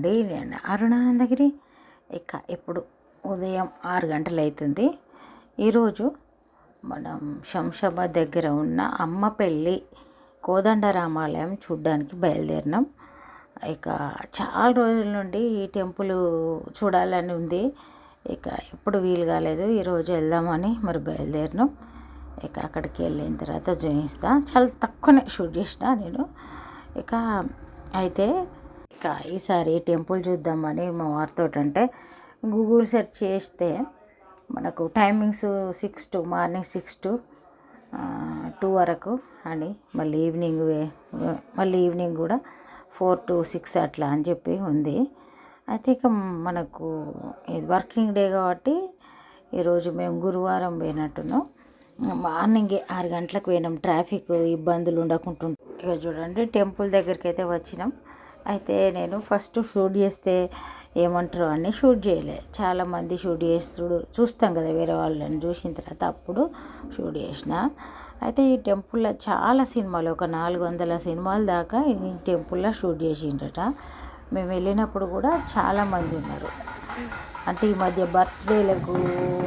అండి నేను అరుణానందగిరి. ఇక ఇప్పుడు ఉదయం ఆరు గంటలు అవుతుంది ఈరోజు మనం శంషాబాద్ దగ్గర ఉన్న అమ్మపల్లి కోదండ రామాలయం చూడ్డానికి బయలుదేరినాం. ఇక చాలా రోజుల నుండి ఈ టెంపుల్ చూడాలని ఉంది. ఇక ఎప్పుడు వీలు కాలేదు ఈరోజు వెళ్దామని మరి బయలుదేరినాం. ఇక అక్కడికి వెళ్ళిన తర్వాత చూపిస్తా చాలా తక్కువనే షూట్ చేసిన నేను. ఇక అయితే ఇంకా ఈసారి టెంపుల్ చూద్దామని మా వారితో అంటే గూగుల్ సెర్చ్ చేస్తే మనకు timings six to morning six to two వరకు అని మళ్ళీ ఈవినింగ్ మళ్ళీ ఈవినింగ్ కూడా ఫోర్ టు సిక్స్ అట్లా అని చెప్పి ఉంది. అయితే ఇక మనకు ఇది వర్కింగ్ డే కాబట్టి ఈరోజు మేము గురువారం పోయినట్టున్నాం మార్నింగ్ ఆరు గంటలకు పోయినాం. ట్రాఫిక్ ఇబ్బందులు ఉండకుండా ఇక చూడండి టెంపుల్ దగ్గరికి అయితే వచ్చినాం. అయితే నేను ఫస్ట్ షూట్ చేస్తే ఏమంటారు అని షూట్ చేయలే. చాలామంది షూట్ చేస్తుడు చూస్తాం కదా వేరే వాళ్ళని చూసిన తర్వాత అప్పుడు షూట్ చేసిన. అయితే ఈ టెంపుల్లో చాలా సినిమాలు ఒక నాలుగు వందల సినిమాల దాకా ఈ టెంపుల్లో షూట్ చేసిండ్రట. మేము వెళ్ళినప్పుడు కూడా చాలామంది ఉన్నారు. అంటే ఈ మధ్య బర్త్డేలకు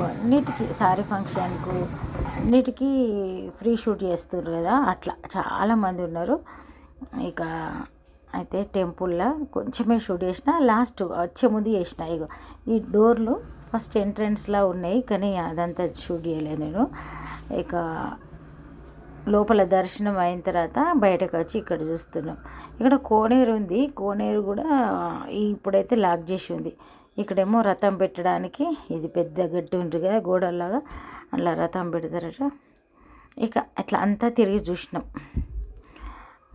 అన్నిటికీ సారీ ఫంక్షన్కు అన్నిటికీ ఫ్రీ షూట్ చేస్తున్నారు కదా అట్లా చాలామంది ఉన్నారు. ఇక అయితే టెంపుల్లో కొంచెమే షూట్ చేసిన లాస్ట్ వచ్చే ముందు చేసిన. ఇగో ఈ డోర్లు ఫస్ట్ ఎంట్రన్స్లా ఉన్నాయి కానీ అదంతా షూట్ చేయలే నేను. ఇక లోపల దర్శనం అయిన తర్వాత బయటకు వచ్చి ఇక్కడ చూస్తున్నాం. ఇక్కడ కోనేరు ఉంది. కోనేరు కూడా ఇప్పుడైతే లాక్ చేసి ఉంది. ఇక్కడేమో రథం పెట్టడానికి ఇది పెద్ద గట్టి ఉంటుంది కదా గోడలాగా అలా రథం పెడతారట. ఇక అట్లా అంతా తిరిగి చూసినాం.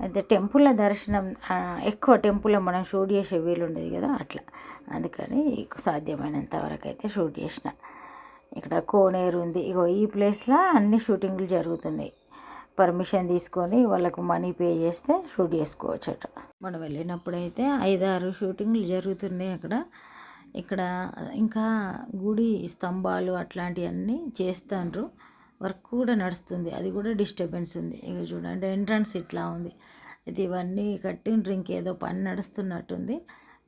అయితే టెంపుల్ దర్శనం ఎక్కువ టెంపుల్లో మనం షూట్ చేసే వీలు ఉండేది కదా అట్లా. అందుకని సాధ్యమైనంత వరకు అయితే షూట్ చేసిన. ఇక్కడ కోనేరు ఉంది. ఇగో ఈ ప్లేస్లో అన్ని షూటింగ్లు జరుగుతున్నాయి. పర్మిషన్ తీసుకొని వాళ్ళకు మనీ పే చేస్తే షూట్ చేసుకోవచ్చట. మనం వెళ్ళినప్పుడైతే ఐదారు షూటింగ్లు జరుగుతున్నాయి అక్కడ. ఇక్కడ ఇంకా గుడి స్తంభాలు అట్లాంటివన్నీ చేస్తాండ్రు. వర్క్ కూడా నడుస్తుంది. అది కూడా డిస్టర్బెన్స్ ఉంది. ఇక చూడండి ఎంట్రన్స్ ఇట్లా ఉంది. ఇది ఇవన్నీ కట్టిండ్రు ఇంకేదో పని నడుస్తున్నట్టుంది.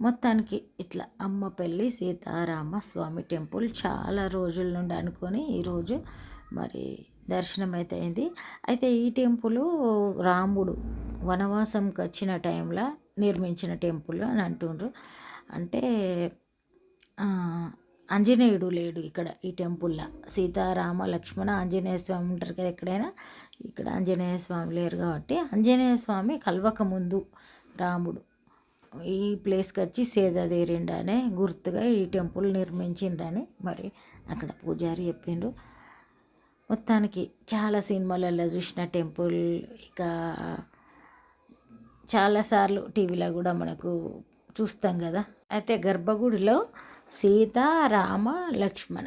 మొత్తానికి ఇట్లా అమ్మపల్లి సీతారామ స్వామి టెంపుల్ చాలా రోజుల నుండి అనుకొని ఈరోజు మరి దర్శనం అయితే అయింది అయితే ఈ టెంపుల్ రాముడు వనవాసంకి వచ్చిన టైంలో నిర్మించిన టెంపుల్ అని అంటుండ్రు. అంటే ఆంజనేయుడు లేడు ఇక్కడ ఈ టెంపుల్లో. సీతారామ లక్ష్మణ ఆంజనేయ స్వామి ఉంటారు కదా ఎక్కడైనా. ఇక్కడ ఆంజనేయ స్వామి లేరు కాబట్టి ఆంజనేయ స్వామి కలవక ముందు రాముడు. ఈ ప్లేస్కి వచ్చి సేద తీరిండనే గుర్తుగా ఈ టెంపుల్ నిర్మించిండ్రని మరి అక్కడ పూజారి చెప్పిండ్రు. మొత్తానికి చాలా సినిమాలలో చూసిన టెంపుల్ ఇక చాలాసార్లు టీవీలో కూడా మనకు చూస్తాం కదా. అయితే గర్భగుడిలో సీత రామ లక్ష్మణ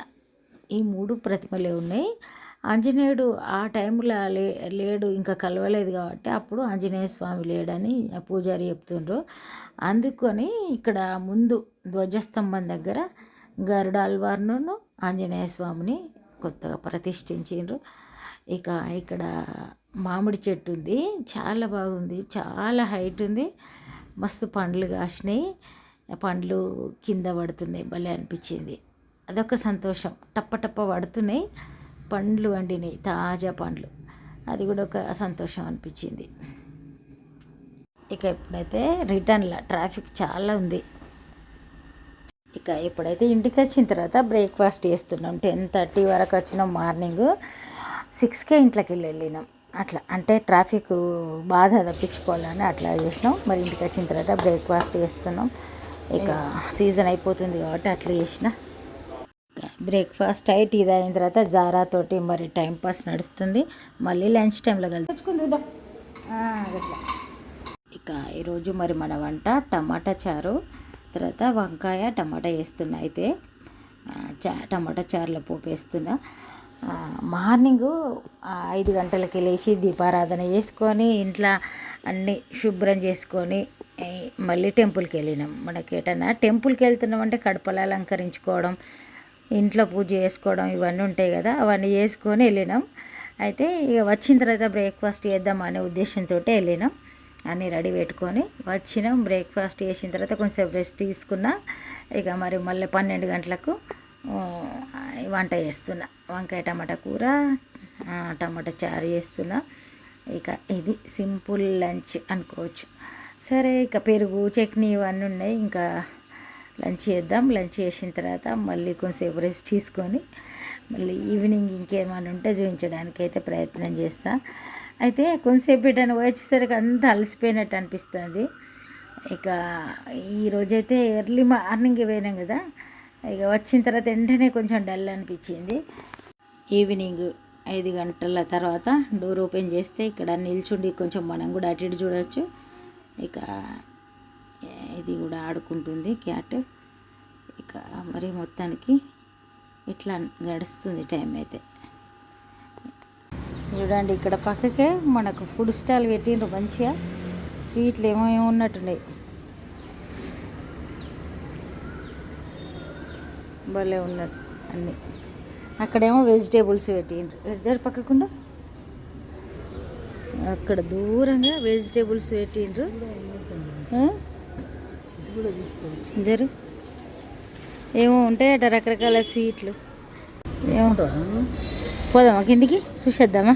ఈ మూడు ప్రతిమలే ఉన్నాయి. ఆంజనేయుడు ఆ టైంలో లే లేడు ఇంకా కలవలేదు కాబట్టి అప్పుడు ఆంజనేయ స్వామి లేడని పూజారి చెప్తుండ్రు. అందుకొని ఇక్కడ ముందు ధ్వజస్తంభం దగ్గర గరుడ అల్వార్ను ఆంజనేయ స్వామిని కొత్తగా ప్రతిష్ఠించిండ్రు. ఇక ఇక్కడ మామిడి చెట్టు ఉంది. చాలా బాగుంది. చాలా హైట్ ఉంది. మస్తు పండ్లు కాసినాయి. పండ్లు కింద పడుతున్నాయి భలే అనిపించింది. అదొక సంతోషం. టప్ప టప్ప పడుతున్నాయి పండ్లు వండినాయి తాజా పండ్లు. అది కూడా ఒక సంతోషం అనిపించింది. ఇక ఇప్పుడైతే రిటర్న్లో ట్రాఫిక్ చాలా ఉంది. ఇక ఇప్పుడైతే ఇంటికి వచ్చిన తర్వాత బ్రేక్ఫాస్ట్ చేస్తున్నాం. టెన్ థర్టీ వరకు వచ్చినాం మార్నింగ్. సిక్స్కే ఇంట్లోకి వెళ్ళినాం. అట్లా అంటే ట్రాఫిక్ బాధ తప్పించుకోవాలని అట్లా చేసినాం. మరి ఇంటికి వచ్చిన తర్వాత బ్రేక్ఫాస్ట్ చేస్తున్నాం. ఇక సీజన్ అయిపోతుంది కాబట్టి అట్లా చేసిన. బ్రేక్ఫాస్ట్ అయి టీ తాగిన తర్వాత జారా తోటి మరి టైం పాస్ నడుస్తుంది. మళ్ళీ లంచ్ టైంలో కలుసుకుంది ఇక ఈరోజు మరి మన వంట టమాటా చారు తర్వాత వంకాయ టమాటా వేస్తున్నా అయితే చా టమాటా చారులో పోపు వేస్తున్నా. మార్నింగు ఐదు గంటలకి లేచి దీపారాధన చేసుకొని ఇంట్లో అన్నీ శుభ్రం చేసుకొని మళ్ళీ టెంపుల్కి వెళ్ళినాం. మనకి ఎటన్నా టెంపుల్కి వెళ్తున్నాం అంటే కడపలు అలంకరించుకోవడం ఇంట్లో పూజ చేసుకోవడం ఇవన్నీ ఉంటాయి కదా అవన్నీ చేసుకొని వెళ్ళినాం. అయితే ఇక వచ్చిన తర్వాత బ్రేక్ఫాస్ట్ చేద్దాం అనే ఉద్దేశంతో వెళ్ళినాం. అన్నీ రెడీ పెట్టుకొని వచ్చినాం. బ్రేక్ఫాస్ట్ చేసిన తర్వాత కొంచెం రెస్ట్ తీసుకున్నా ఇక మరి మళ్ళీ పన్నెండు గంటలకు వంట చేస్తున్నా. వంకాయ టమాటా కూర టమాటా చారు చేస్తున్నా. ఇక ఇది సింపుల్ లంచ్ అనుకోవచ్చు. సరే ఇక పెరుగు చట్నీ ఇవన్నీ ఉన్నాయి. ఇంకా లంచ్ చేద్దాం. లంచ్ చేసిన తర్వాత మళ్ళీ కొంచెంసేపు రెస్ట్ తీసుకొని మళ్ళీ ఈవినింగ్ ఇంకేమైనా ఉంటే చూపించడానికి అయితే ప్రయత్నం చేస్తా. అయితే కొంచెంసేపు ఎటైనా వచ్చేసరికి అంతా అలసిపోయినట్టు అనిపిస్తుంది. ఇక ఈరోజైతే ఎర్లీ మార్నింగ్ పోయినాం కదా. ఇక వచ్చిన తర్వాత వెంటనే కొంచెం డల్ అనిపించింది. ఈవినింగ్ ఐదు గంటల తర్వాత డోర్ ఓపెన్ చేస్తే ఇక్కడ నిల్చుండి కొంచెం మనం కూడా అటు ఇటు చూడొచ్చు. ఇక ఇది కూడా ఆడుకుంటుంది క్యాట్. ఇక మరి మొత్తానికి ఇట్లా గడుస్తుంది టైం అయితే. చూడండి ఇక్కడ పక్కకే మనకు ఫుడ్ స్టాల్ పెట్టిండ్రు మంచిగా. స్వీట్లు ఏమో ఏమో ఉన్నట్టున్నాయి. భలే ఉన్నట్టు అన్నీ. అక్కడేమో వెజిటేబుల్స్ పెట్టిండ్రు. జర పక్కకుండా అక్కడ దూరంగా వెజిటేబుల్స్ పెట్టిండ్రు? జరు. ఏమో ఉంటాయట రకరకాల స్వీట్లు. ఏమో. పోదామా కిందికి? చూసేద్దామా?